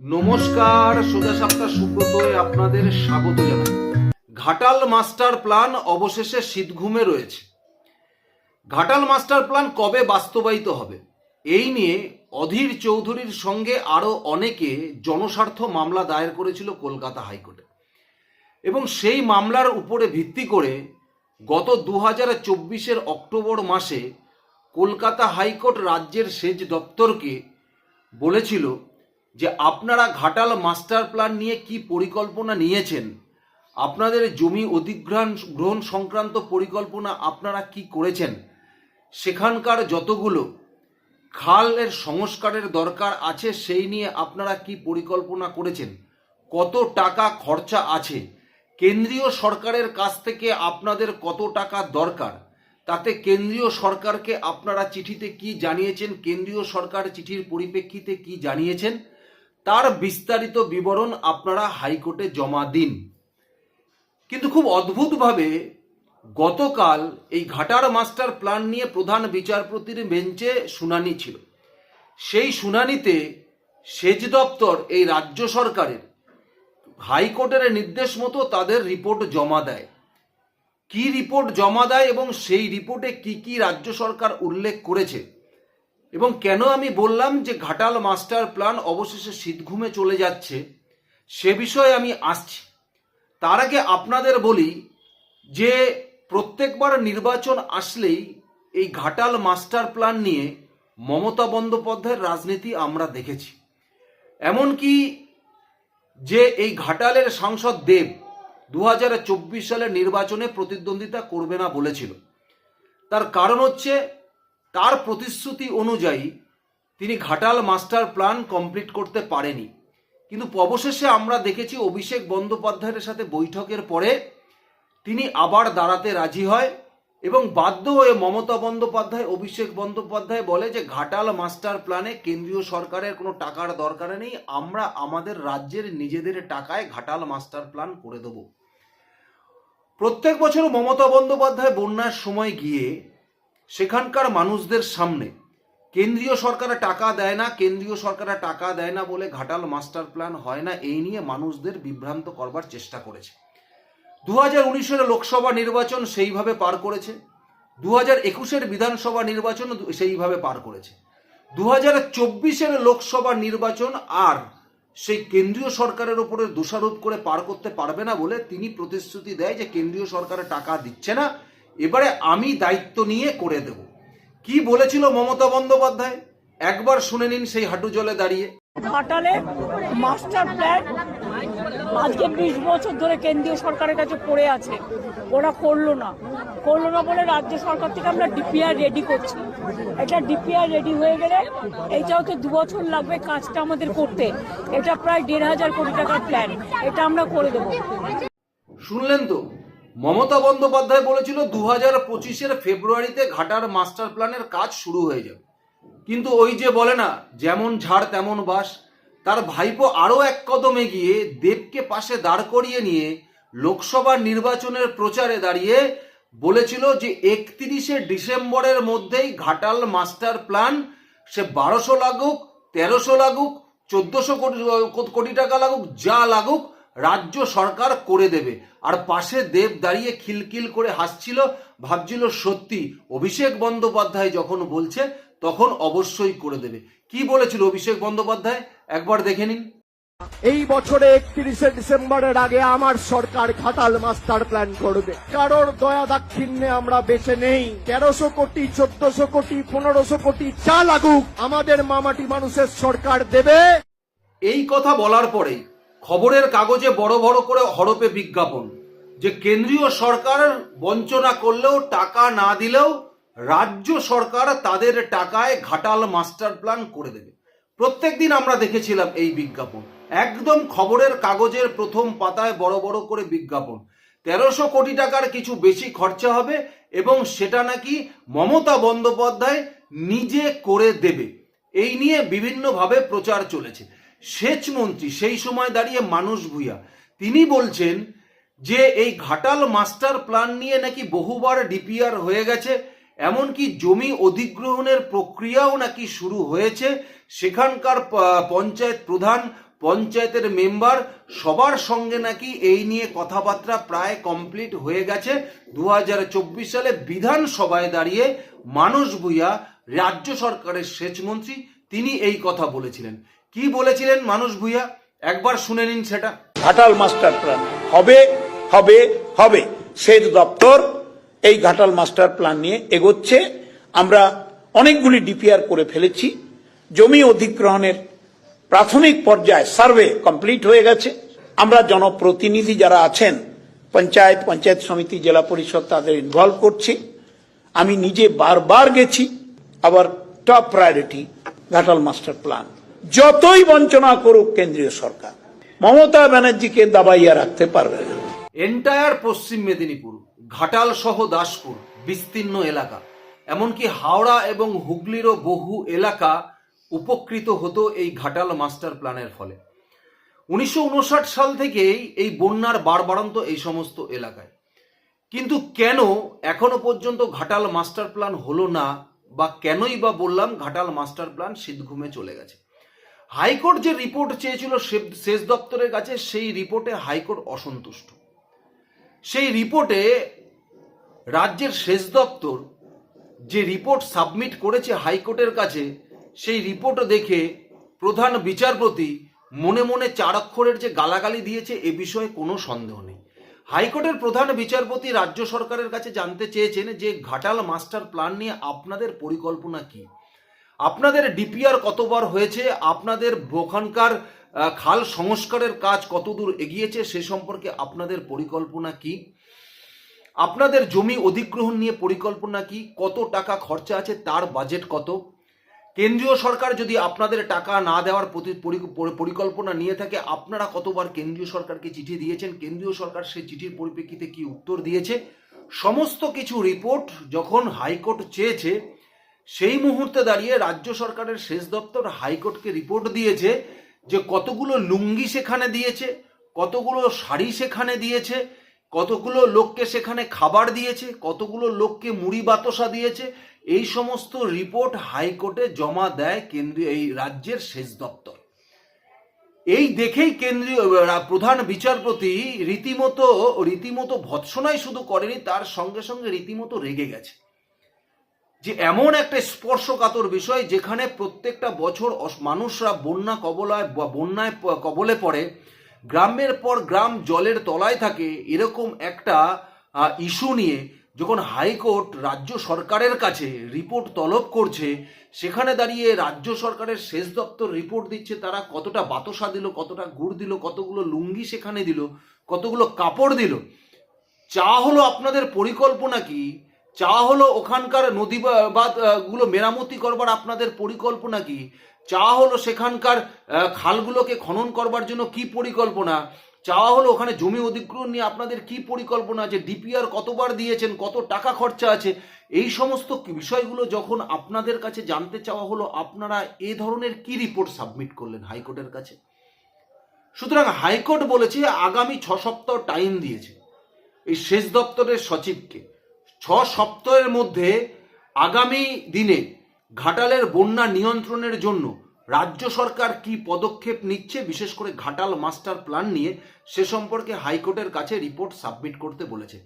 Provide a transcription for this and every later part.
নমস্কার, সোজা সাপ্তাহ সুব্রতয় আপনাদের স্বাগত জানাই। ঘাটাল মাস্টার প্ল্যান অবশেষে শীতঘুমে রয়েছে। ঘাটাল মাস্টার প্ল্যান কবে বাস্তবায়িত হবে? এই নিয়ে অধীর চৌধুরীর সঙ্গে আরও অনেকে জনস্বার্থ মামলা দায়ের করেছিল কলকাতা হাইকোর্টে। এবং সেই মামলার উপরে ভিত্তি করে গত দু হাজার চব্বিশের অক্টোবর মাসে কলকাতা হাইকোর্ট রাজ্যের সেচ দপ্তরকে বলেছিল যে আপনারা ঘাটাল মাস্টার প্ল্যান নিয়ে কি পরিকল্পনা নিয়েছেন? আপনাদের জমি অধিগ্রহণ, গ্রহণ সংক্রান্ত পরিকল্পনা আপনারা কি করেছেন? সেখানকার যতগুলো খালের সংস্কারের দরকার আছে, সেই নিয়ে আপনারা কি পরিকল্পনা করেছেন? কত টাকা খরচা আছে? কেন্দ্রীয় সরকারের কাছ থেকে আপনাদের কত টাকা দরকার? তাতে কেন্দ্রীয় সরকারকে আপনারা চিঠিতে কি জানিয়েছেন? কেন্দ্রীয় সরকার চিঠির পরিপ্রেক্ষিতে কি জানিয়েছেন? তার বিস্তারিত বিবরণ আপনারা হাইকোর্টে জমা দিন। কিন্তু খুব অদ্ভুতভাবে গতকাল এই ঘাটার মাস্টার প্ল্যান নিয়ে প্রধান বিচারপতির বেঞ্চে শুনানি ছিল। সেই শুনানিতে সেচ দপ্তর এই রাজ্য সরকারের হাইকোর্টের নির্দেশ মতো তাদের রিপোর্ট জমা দেয়। কি রিপোর্ট জমা দেয় এবং সেই রিপোর্টে কি কি রাজ্য সরকার উল্লেখ করেছে? এবং কেন আমি বললাম যে ঘাটাল মাস্টার প্ল্যান অবশেষে শীতঘুমে চলে যাচ্ছে, সে বিষয়ে আমি আসছি। তার আগে আপনাদের বলি যে প্রত্যেকবার নির্বাচন আসলেই এই ঘাটাল মাস্টার প্ল্যান নিয়ে মমতা বন্দ্যোপাধ্যায়ের রাজনীতি আমরা দেখেছি। এমনকি যে এই ঘাটালের সাংসদ দেব দু হাজার চব্বিশ সালের নির্বাচনে প্রতিদ্বন্দ্বিতা করবে না বলেছিল। তার কারণ হচ্ছে তার প্রতিশ্রুতি অনুযায়ী তিনি ঘাটাল মাস্টার প্ল্যান কমপ্লিট করতে পারেনি। কিন্তু অবশেষে আমরা দেখেছি অভিষেক বন্দ্যোপাধ্যায়ের সাথে বৈঠকের পরে তিনি আবার দাঁড়াতে রাজি হয় এবং বাধ্য হয়ে মমতা বন্দ্যোপাধ্যায়, অভিষেক বন্দ্যোপাধ্যায় বলে যে, ঘাটাল মাস্টার প্ল্যানে কেন্দ্রীয় সরকারের কোনো টাকার দরকার নেই, আমরা আমাদের রাজ্যের নিজেদের টাকায় ঘাটাল মাস্টার প্ল্যান করে দেব। প্রত্যেক বছর মমতা বন্দ্যোপাধ্যায় বন্যার সময় গিয়ে সেখানকার মানুষদের সামনে। কেন্দ্রীয় সরকার টাকা দেয় না, কেন্দ্রীয় সরকার টাকা দেয় না বলে ঘাটাল মাস্টার প্ল্যান হয় না, এই নিয়ে মানুষদের বিভ্রান্ত করবার চেষ্টা করেছে। দু হাজার উনিশের লোকসভা নির্বাচন সেইভাবে পার করেছে। দু হাজার একুশের বিধানসভা নির্বাচন সেইভাবে পার করেছে। দু হাজার চব্বিশের লোকসভা নির্বাচন আর সেই কেন্দ্রীয় সরকারের উপরে দোষারোপ করে পার করতে পারবে না বলে তিনি প্রতিশ্রুতি দেয় যে কেন্দ্রীয় সরকারের টাকা দিচ্ছে না এবারে আমি দায়িত্ব নিয়ে করে দেব। কি বলেছিল মমতা বন্দ্যোপাধ্যায়? একবার শুনে নিন সেই হাঁটু জলে দাঁড়িয়ে। ঘাটালে মাস্টার প্ল্যান আজকে বিশ বছর ধরে কেন্দ্রীয় সরকারের কাছে পড়ে আছে। ওরা করল না। করল না বলে রাজ্য সরকার থেকে আমরা ডিপিআর রেডি করছি। এটা ডিপিআর রেডি হয়ে গেলে এইটাও তো দু বছর লাগবে কাজটা আমাদের করতে। এটা প্রায় দেড় হাজার কোটি টাকার প্ল্যান। এটা আমরা করে দেবো। শুনলেন তো? মমতা বন্দ্যোপাধ্যায় বলেছিল দু হাজার পঁচিশের ফেব্রুয়ারিতে ঘাটার মাস্টার প্ল্যানের কাজ শুরু হয়ে যাবে। কিন্তু ওই যে বলে না, যেমন ঝাড় তেমন বাস, তার ভাইপো আরও এক কদমে গিয়ে দেবকে পাশে দাঁড় করিয়ে নিয়ে লোকসভা নির্বাচনের প্রচারে দাঁড়িয়ে বলেছিল যে একত্রিশে ডিসেম্বরের মধ্যেই ঘাটাল মাস্টার প্ল্যান সে বারোশো লাগুক, তেরোশো লাগুক, চোদ্দশো কোটি কোটি টাকা লাগুক, যা লাগুক রাজ্য সরকার করে দেবে। আর পাশে দেব দাঁড়িয়ে খিলখিল করে হাসছিল ভাবছিল সত্যি। অভিষেক বন্দ্যোপাধ্যায় যখন বলছে তখন অবশ্যই করে দেবে। কি বলেছিল অভিষেক বন্দ্যোপাধ্যায়? একবার দেখে নিন। এই বছরে একত্রিশে ডিসেম্বরের আগে আমার সরকার ঘাটাল মাস্টার প্ল্যান করবে। কারোর দয়া দাক্ষিণ্যে আমরা বেঁচে নেই। তেরোশো কোটি চোদ্দশো কোটি পনেরোশো কোটি চা লাগুক আমাদের মামাটি মানুষের সরকার দেবে। এই কথা বলার পরেই খবরের কাগজে বড় বড় করে হরপে বিজ্ঞাপন, যে কেন্দ্রীয় সরকার বঞ্চনা করলেও, টাকা না দিলেও রাজ্য সরকার তাদের টাকায় ঘাটাল মাস্টার প্ল্যান করে দেবে। প্রত্যেক দিন আমরা দেখেছিলাম এই বিজ্ঞাপন। একদম খবরের কাগজের প্রথম পাতায় বড় বড় করে বিজ্ঞাপন। তেরোশো কোটি টাকার কিছু বেশি খরচা হবে এবং সেটা নাকি মমতা বন্দ্যোপাধ্যায় নিজে করে দেবে। এই নিয়ে বিভিন্নভাবে প্রচার চলেছে। সেচ মন্ত্রী, সেই সময় দাঁড়িয়ে মানুষ ভূঁইয়া। তিনি বলছেন যে, এই ঘাটাল মাস্টার প্ল্যান নিয়ে নাকি বহুবার ডিপিআর হয়ে গেছে, এমনকি জমি অধিগ্রহণের প্রক্রিয়াও নাকি শুরু হয়েছে। সেখানকার পঞ্চায়েত প্রধান, পঞ্চায়েতের মেম্বার সবার সঙ্গে নাকি এই নিয়ে কথাবার্তা প্রায় কমপ্লিট হয়ে গেছে। দু হাজার চব্বিশ সালে বিধানসভায় দাঁড়িয়ে মানুষ ভূঁইয়া রাজ্য সরকারের সেচমন্ত্রী তিনি এই কথা বলেছিলেন। কি বলেছিলেন মানুষ ভূঁইয়া? একবার শুনে নিন সেটা। Ghatal master plan. হবে হবে হবে। সেচ দপ্তর এই ঘাটাল মাস্টার প্ল্যান নিয়ে এগোচ্ছে। আমরা অনেকগুলি ডিপিআর করে ফেলেছি। জমি অধিগ্রহণের প্রাথমিক পর্যায়ে সার্ভে কমপ্লিট হয়ে গেছে। আমরা জনপ্রতিনিধি যারা আছেন, পঞ্চায়েত পঞ্চায়েত সমিতি, জেলা পরিষদ তাদের ইনভলভ করছি। আমি নিজে বারবার গেছি। আবার top priority Ghatal master plan. যতই বঞ্চনা করুক কেন্দ্রীয় সরকার, মমতা ব্যানার্জিকে দাবাইয়া রাখতে পারবে না। এন্টায়ার পশ্চিম মেদিনীপুর, ঘাটাল সহ দাসপুর, বিস্তীর্ণ এলাকা। এমনকি হাওড়া এবং হুগলিরও বহু এলাকা উপকৃত হতো এই ঘাটাল মাস্টার প্ল্যানের ফলে। উনিশশো উনষাট সাল থেকেই এই বন্যার বাড়বাড়ন্ত এই সমস্ত এলাকায়। কিন্তু কেন এখনও পর্যন্ত ঘাটাল মাস্টার প্ল্যান হলো না বা কেনই বা বললাম ঘাটাল মাস্টার প্ল্যান শীতঘুমে চলে গেছে? হাইকোর্ট যে রিপোর্ট চেয়েছিল সেচ দপ্তরের কাছে, সেই রিপোর্টে হাইকোর্ট অসন্তুষ্ট। সেই রিপোর্টে রাজ্যের সেচ দপ্তর যে রিপোর্ট সাবমিট করেছে হাইকোর্টের কাছে, সেই রিপোর্ট দেখে প্রধান বিচারপতি মনে মনে চার অক্ষরের যে গালাগালি দিয়েছে এ বিষয়ে কোনো সন্দেহ নেই। হাইকোর্টের প্রধান বিচারপতি রাজ্য সরকারের কাছে জানতে চেয়েছেন যে ঘাটাল মাস্টার প্ল্যান নিয়ে আপনাদের পরিকল্পনা কি? আপনাদের ডিপিআর কতবার হয়েছে? আপনাদের ওখানকার খাল সংস্কারের কাজ কতদূর এগিয়েছে? সে সম্পর্কে আপনাদের পরিকল্পনা কি? আপনাদের জমি অধিগ্রহণ নিয়ে পরিকল্পনা কি? কত টাকা খরচা আছে? তার বাজেট কত? কেন্দ্রীয় সরকার যদি আপনাদের টাকা না দেওয়ার প্রতি- পরি- পরি- পরিকল্পনা নিয়ে থাকে, আপনারা কতবার কেন্দ্রীয় সরকারকে চিঠি দিয়েছেন? কেন্দ্রীয় সরকার সেই চিঠির পরিপ্রেক্ষিতে কি উত্তর দিয়েছে? সমস্ত কিছু রিপোর্ট যখন হাইকোর্ট চেয়েছে সেই মুহূর্তে দাঁড়িয়ে রাজ্য সরকারের শেষ দপ্তর হাইকোর্টকে রিপোর্ট দিয়েছে যে কতগুলো লুঙ্গি সেখানে দিয়েছে, কতগুলো শাড়ি সেখানে দিয়েছে, কতগুলো লোককে সেখানে খাবার দিয়েছে, কতগুলো লোককে মুড়ি বাতসা দিয়েছে, এই সমস্ত রিপোর্ট হাইকোর্টে জমা দেয় কেন্দ্রীয়, এই রাজ্যের শেষ দপ্তর। এই দেখেই কেন্দ্রীয় প্রধান বিচারপতি রীতিমতো রীতিমতো ভৎসনাই শুধু করেনি, তার সঙ্গে সঙ্গে রীতিমতো রেগে গেছে। যে এমন একটা স্পর্শকাতর বিষয় যেখানে প্রত্যেকটা বছর মানুষরা বন্যা কবলায় বা বন্যায় কবলে পড়ে, গ্রামের পর গ্রাম জলের তলায় থাকে এরকম একটা ইস্যু নিয়ে যখন হাইকোর্ট রাজ্য সরকারের কাছে রিপোর্ট তলব করছে, সেখানে দাঁড়িয়ে রাজ্য সরকারের শেষ দপ্তর রিপোর্ট দিচ্ছে তারা কতটা বাতসা দিল, কতটা গুড় দিল, কতগুলো লুঙ্গি সেখানে দিল, কতগুলো কাপড় দিল। চা হলো আপনাদের পরিকল্পনা কি? চা হলো ওখানকার নদী গুলো মেরামতি করবার আপনাদের পরিকল্পনা কি? চা হলো সেখানকার খালগুলোকে খনন করবার জন্য কি পরিকল্পনা? চা হলো ওখানে জমি অধিগ্রহণ নিয়ে আপনাদের কি পরিকল্পনা আছে? ডিপিআর কতবার দিয়েছেন? কত টাকা খরচা আছে? এই সমস্ত বিষয়গুলো যখন আপনাদের কাছে জানতে চাওয়া হলো, আপনারা এ ধরনের কি রিপোর্ট সাবমিট করলেন হাইকোর্টের কাছে? সুতরাং হাইকোর্ট বলেছে, আগামী ছ সপ্তাহ টাইম দিয়েছে। এই শেষ দপ্তরের সচিবকে। ছ সপ্তাহের মধ্যে আগামী দিনে ঘাটালের বন্যা নিয়ন্ত্রণের জন্য রাজ্য সরকার কি পদক্ষেপ নিচ্ছে? বিশেষ করে ঘাটাল মাস্টার প্ল্যান নিয়ে সে সম্পর্কে হাইকোর্টের কাছে রিপোর্ট সাবমিট করতে বলেছে।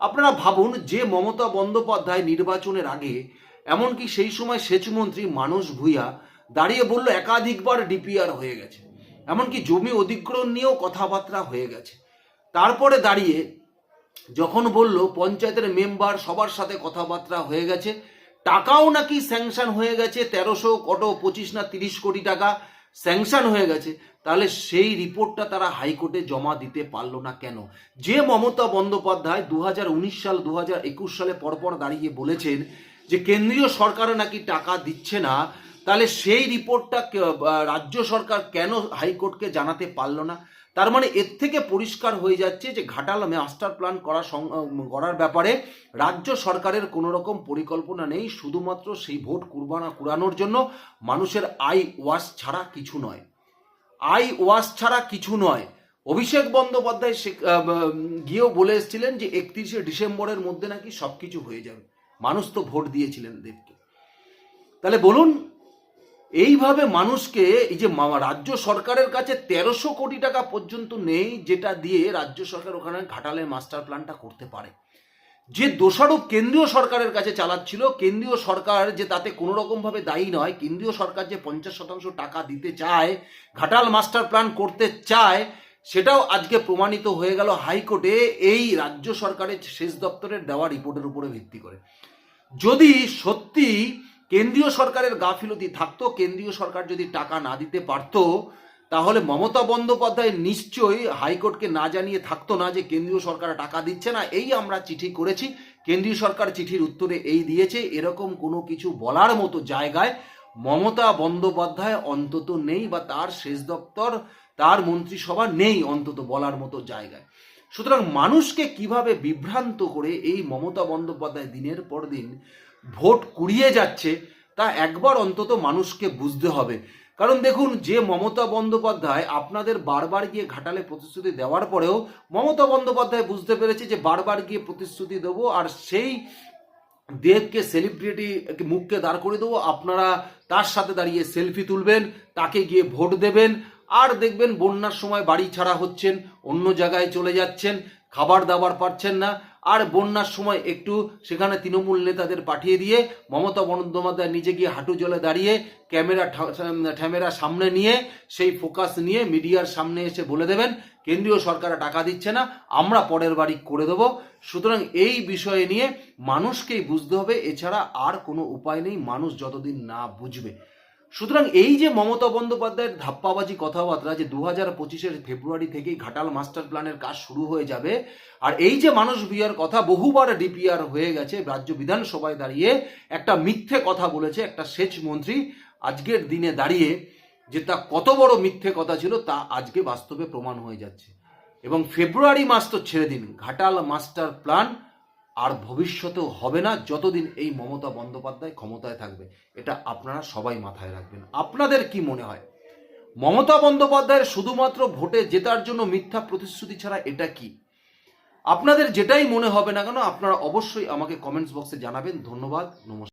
আপনারা ভাবুন, যে মমতা বন্দ্যোপাধ্যায় নির্বাচনের আগে এমনকি সেই সময় সেচমন্ত্রী মানস ভূঁইয়া দাঁড়িয়ে বলল, একাধিকবার ডিপিআর হয়ে গেছে। এমনকি জমি অধিগ্রহণ নিয়েও কথাবার্তা হয়ে গেছে। তারপরে দাঁড়িয়ে যখন বলল, পঞ্চায়েতের মেম্বার সবার সাথে কথাবার্তা হয়ে গেছে, টাকাও নাকি স্যাংশন হয়ে গেছে, তেরোশো কত পঁচিশ না তিরিশ কোটি টাকা স্যাংশন হয়ে গেছে, তাহলে সেই রিপোর্টটা তারা হাইকোর্টে জমা দিতে পারল না কেন? যে মমতা বন্দ্যোপাধ্যায় দু হাজার উনিশ সাল দু হাজার একুশ সালে পরপর দাঁড়িয়ে বলেছেন যে, কেন্দ্রীয় সরকার নাকি টাকা দিচ্ছে না, তাহলে সেই রিপোর্টটা রাজ্য সরকার কেন হাইকোর্টকে জানাতে পারল না? তার মানে এর থেকে পরিষ্কার হয়ে যাচ্ছে যে ঘাটাল মাস্টার প্ল্যান করা করার ব্যাপারে রাজ্য সরকারের কোনো রকম পরিকল্পনা নেই, শুধুমাত্র সেই ভোট কুরবানা কুড়ানোর জন্য মানুষের আই ওয়াশ ছাড়া কিছু নয়। আই ওয়াশ ছাড়া কিছু নয়। অভিষেক বন্দ্যোপাধ্যায় গিয়েও বলে এসেছিলেন যে একত্রিশে ডিসেম্বরের মধ্যে নাকি সব কিছু হয়ে যাবে। মানুষ তো ভোট দিয়েছিলেন দেবকে। তাহলে বলুন এইভাবে মানুষকে এই যে রাজ্য সরকারের কাছে তেরোশো কোটি টাকা পর্যন্ত নেই যেটা দিয়ে রাজ্য সরকার ওখানে ঘাটালের মাস্টার প্ল্যানটা করতে পারে। যে দোষারোপ কেন্দ্রীয় সরকারের কাছে চালাচ্ছিল, কেন্দ্রীয় সরকার যে তাতে কোনো রকম ভাবে দায়ী নয়, কেন্দ্রীয় সরকার যে পঞ্চাশ শতাংশ টাকা দিতে চায়, ঘাটাল মাস্টার প্ল্যান করতে চায়, সেটাও আজকে প্রমাণিত হয়ে গেল হাইকোর্টে এই রাজ্য সরকারের শেষ দপ্তরের দেওয়া রিপোর্টের উপরে ভিত্তি করে। যদি সত্যি কেন্দ্রীয় সরকারের গাফিলতি থাকতো, কেন্দ্রীয় সরকার যদি টাকা না দিতে পারতো, তাহলে মমতা বন্দ্যোপাধ্যায় নিশ্চয়ই হাইকোর্টকে না জানিয়ে থাকতো না যে কেন্দ্রীয় সরকার টাকা দিচ্ছে না। এই আমরা চিঠি করেছি। কেন্দ্রীয় সরকার চিঠির উত্তরে এই দিয়েছে, এরকম কোনো কিছু বলার মতো জায়গায় মমতা বন্দ্যোপাধ্যায় অন্তত নেই বা তার শেষ দপ্তর, তার মন্ত্রিসভা নেই অন্তত বলার মতো জায়গায়। সুতরাং মানুষকে কীভাবে বিভ্রান্ত করে এই মমতা বন্দ্যোপাধ্যায় দিনের পর দিন ভোট কুড়িয়ে যাচ্ছে, তা একবার অন্তত মানুষকে বুঝতে হবে। কারণ দেখুন, যে মমতা বন্দ্যোপাধ্যায় আপনাদের বারবার গিয়ে ঘাটালে প্রতিশ্রুতি দেওয়ার পরেও মমতা বন্দ্যোপাধ্যায় বুঝতে পেরেছে যে বারবার গিয়ে প্রতিশ্রুতি দেবো আর সেই দেবকে সেলিব্রিটি মুখকে দাঁড় করে দেবো। আপনারা তার সাথে দাঁড়িয়ে সেলফি তুলবেন, তাকে গিয়ে ভোট দেবেন। আর দেখবেন বন্যার সময় বাড়ি ছাড়া হচ্ছেন, অন্য জায়গায় চলে যাচ্ছেন, খাবার দাবার পাচ্ছেন না, আর বন্যার সময় একটু সেখানে তৃণমূল নেতাদের পাঠিয়ে দিয়ে মমতা বন্দ্যোপাধ্যায় নিজে গিয়ে হাঁটু জলে দাঁড়িয়ে ক্যামেরা ঠ্যামেরা সামনে নিয়ে সেই ফোকাস নিয়ে মিডিয়ার সামনে এসে বলে দেবেন, কেন্দ্রীয় সরকার টাকা দিচ্ছে না, আমরা পরের বাড়ি করে দেবো। সুতরাং এই বিষয়ে নিয়ে মানুষকেই বুঝতে হবে, এছাড়া আর কোনো উপায় নেই, মানুষ যতদিন না বুঝবে। সুতরাং এই যে মমতা বন্দ্যোপাধ্যায়ের ধাপ্পাবাজি কথাবার্তা যে দু হাজার পঁচিশের ফেব্রুয়ারি থেকেই ঘাটাল মাস্টার প্ল্যানের কাজ শুরু হয়ে যাবে, আর এই যে মানুষ বিয়ার কথা বহুবার ডিপিআর হয়ে গেছে, রাজ্য বিধানসভায় দাঁড়িয়ে একটা মিথ্যে কথা বলেছে একটা সেচ মন্ত্রী আজকের দিনে দাঁড়িয়ে, যে তা কত বড় মিথ্যে কথা ছিল তা আজকে বাস্তবে প্রমাণ হয়ে যাচ্ছে। এবং ফেব্রুয়ারি মাস তো ছেড়ে দিন, ঘাটাল মাস্টার প্ল্যান আর ভবিষ্যতেও হবে না যতদিন এই মমতা বন্দ্যোপাধ্যায় ক্ষমতায় থাকবে। এটা আপনারা সবাই মাথায় রাখবেন। আপনাদের কি মনে হয়? মমতা বন্দ্যোপাধ্যায়ের শুধুমাত্র ভোটে জেতার জন্য মিথ্যা প্রতিশ্রুতি ছাড়া এটা কি? আপনাদের যেটাই মনে হবে না কেন, আপনারা অবশ্যই আমাকে কমেন্টস বক্সে জানাবেন। ধন্যবাদ, নমস্কার।